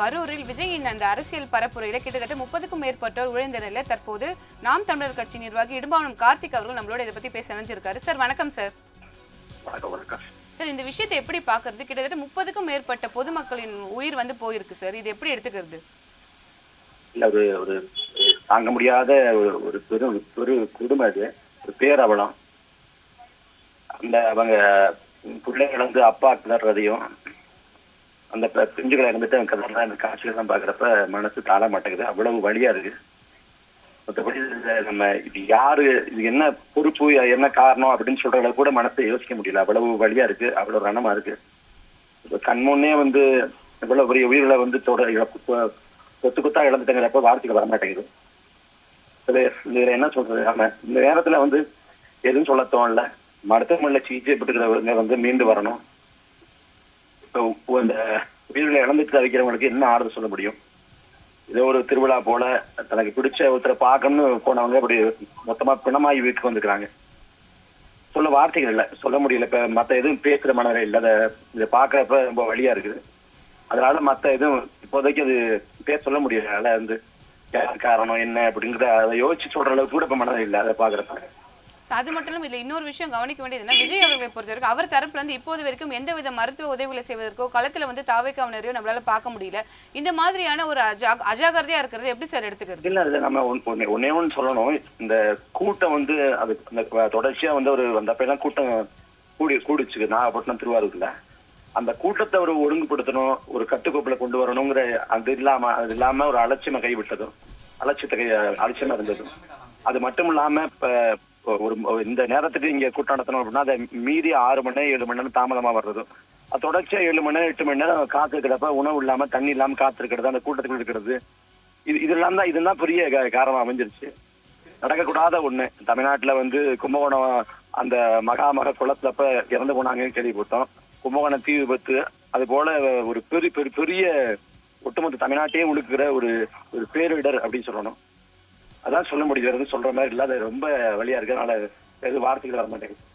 கரூரில் விஜயின் அந்த அரசியல் பரப்புரையில கிட்டத்தட்ட முப்பதுக்கும் மேற்பட்டோர் உழைந்த நிலையில தற்போது நாம் தமிழர் கட்சி நிர்வாகி இடும்பாவனம் கார்த்திக் அவர்கள் நம்மளோட இதை பத்தி பேச நினைச்சிருக்காரு சார் வணக்கம் சார். சார் இந்த விஷயத்தை எப்படி பார்க்கறது கிட்டத்தட்ட முப்பதுக்கும் மேற்பட்ட பொதுமக்களின் உயிர் வந்து போயிருக்கு சார். இது எப்படி எடுத்துக்கிறது? இல்ல ஒரு ஒரு தாங்க முடியாத ஒரு ஒரு பெரும் ஒரு குடும்பம் அது. ஒரு பேரவலம் அந்த அவங்க பிள்ளைகள் வந்து அப்பா கிளறதையும் அந்த ப- பிஞ்சுகளை இறந்துட்டு அவங்க கதறலாம் அந்த காட்சிகள்லாம் பார்க்குறப்ப மனசு தாழ மாட்டேங்குது. அவ்வளவு வழியா இருக்கு. மற்றபடி நம்ம இது யாரு இது என்ன பொறுப்பு என்ன காரணம் அப்படின்னு சொல்றத கூட மனசை யோசிக்க முடியல. அவ்வளவு வழியா இருக்கு அவ்வளவு ரணமா இருக்கு. கண்முன்னே வந்து இவ்வளவு பெரிய உயிர்களை வந்து தொட இழப்பு கொத்து கொத்தா இழந்துட்டங்கிறப்ப வார்த்தைகள் வர மாட்டேங்குது. இதுல என்ன சொல்றது? நம்ம இந்த நேரத்துல வந்து எதுவும் சொல்ல தோணல. மருத்துவமனையில் சிகிச்சை பெற்றுக்கிறவங்க வந்து மீண்டு வரணும். இப்போ உயிர்களை இழந்துட்டு தவிக்கிறவங்களுக்கு என்ன ஆறுதல் சொல்ல முடியும்? ஏதோ ஒரு திருவிழா போல தனக்கு பிடிச்ச ஒருத்தரை பார்க்கணும்னு போனவங்க அப்படி மொத்தமா பிணமாயி வீட்டுக்கு வந்துக்கிறாங்க சொல்ல வார்த்தைகள் இல்லை. சொல்ல முடியல. இப்ப மத்த எதுவும் பேசுற மனநிலை இல்லை. அதை இதை பாக்குறப்ப ரொம்ப வழியா இருக்குது. அதனால மத்த எதுவும் இப்போதைக்கு அது பேச சொல்ல முடியல. வந்து யார் காரணம் என்ன அப்படிங்கிறத அதை யோசிச்சு சொல்ற அளவுக்கு கூட இப்ப மனநிலை இல்லை. அதை பாக்குறப்ப அது மட்டும் இல்லாம இன்னொரு விஷயம் கவனிக்க வேண்டியது என்ன விஜய் அவர்களை பொறுத்த வரைக்கும் அவர் தரப்புல இருந்து இப்போது வரைக்கும் எந்த வித மருத்துவ உதவிகளை செய்வதற்கோ களத்துல வந்து தாவைக்காவினரையோ நம்மளால பார்க்க முடியல. இந்த மாதிரியான ஒரு அஜா அஜாகிரதையா இருக்கிறது எப்படி சார் எடுத்துக்கிறது? இல்ல இல்ல நம்ம ஒன்- ஒன்னே ஒன்று சொல்லணும். இந்த கூட்டம் வந்து அது அந்த தொடர்ச்சியா வந்து ஒரு வந்தப்ப எல்லாம் கூட்டம் கூடி கூடிச்சு. நாகப்பட்டினம் திருவாரூர்ல. அந்த கூட்டத்தை ஒரு ஒழுங்குபடுத்தணும் ஒரு கட்டுக்கோப்புல கொண்டு வரணுங்கிற அது இல்லாம அது இல்லாம ஒரு அலட்சியமா கைவிட்டதும் அலட்சியத்தை கை அலட்சியமா இருந்ததும். அது மட்டும் இல்லாம இப்ப ஒரு இந்த நேரத்துக்கு இங்க கூட்டம் நடத்தணும் அப்படின்னா அதை மீறி ஆறு மணி நேரம் ஏழு மணி நேரம் தாமதமா வர்றதும். தொடர்ச்சியா ஏழு மணி நேரம் எட்டு மணி நேரம் காத்திருக்கிறப்ப உணவு இல்லாம தண்ணி இல்லாம காத்திருக்கிறது அந்த கூட்டத்துக்குள்ள இருக்கிறது. இது இதெல்லாம் தான் இதெல்லாம் பெரிய கா- காரணம் அமைஞ்சிருச்சு. நடக்கக்கூடாத ஒண்ணு. தமிழ்நாட்டுல வந்து கும்பகோணம் அந்த மகாமக குளத்துலப்ப இறந்து போனாங்கன்னு கேள்விப்பட்டோம். கும்பகோணம் தீ விபத்து அது போல ஒரு பெரிய பெரிய பெரிய ஒட்டுமொத்த தமிழ்நாட்டையே உழுக்குற ஒரு ஒரு பேரிடர் அப்படின்னு சொல்லணும். அதான் சொல்ல முடியாது சொல்ற மாதிரி இல்லாத ரொம்ப வழியா இருக்கு. அதனால எதுவும் வார்த்தைகள் வர மாட்டேங்குது